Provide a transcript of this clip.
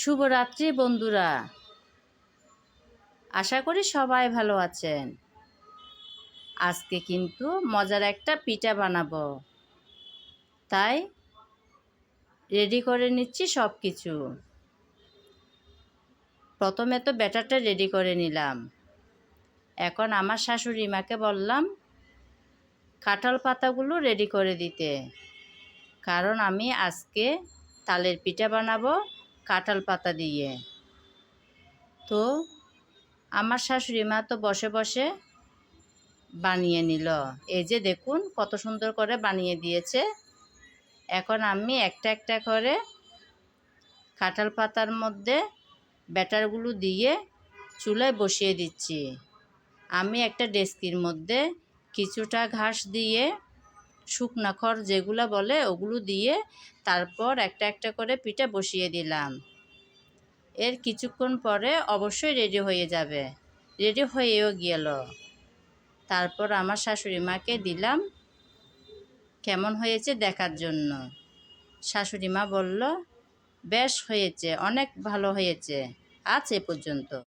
শুভরাত্রি বন্ধুরা। আশা করি সবাই ভালো আছেন। আজকে কিন্তু মজার একটা পিঠা বানাবো। তাই রেডি করে নিচ্ছি সব কিছু প্রথমে তো ব্যাটারটা রেডি করে নিলাম। এখন আমার শাশুড়ি মাকে বললাম, কাঁঠাল পাতাগুলো রেডি করে দিতে। কারণ আমি আজকে তালের পিঠা বানাবো। কাঁঠাল পাতা দিয়ে। তো আমার শাশুড়ি মা তো বসে বসে বানিয়ে নিল। এই যে দেখুন কত সুন্দর করে বানিয়ে দিয়েছে। এখন আমি একটা একটা করে কাঁঠাল পাতার মধ্যে ব্যাটারগুলো দিয়ে চুলায় বসিয়ে দিচ্ছি। আমি একটা ডেস্কির মধ্যে কিছুটা ঘাস দিয়ে শুকনা খড় যেগুলো বলে ওগুলো দিয়ে তারপর একটা একটা করে পিঠা বসিয়ে দিলাম। এর কিছুক্ষণ পরে অবশ্যই রেডি হয়ে যাবে। রেডি হয়েও গেল। তারপর আমার শাশুড়ি মাকে দিলাম কেমন হয়েছে দেখার জন্য। শাশুড়ি মা বলল, বেশ হয়েছে, অনেক ভালো হয়েছে আজ এ পর্যন্ত।